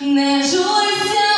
Не жуйся.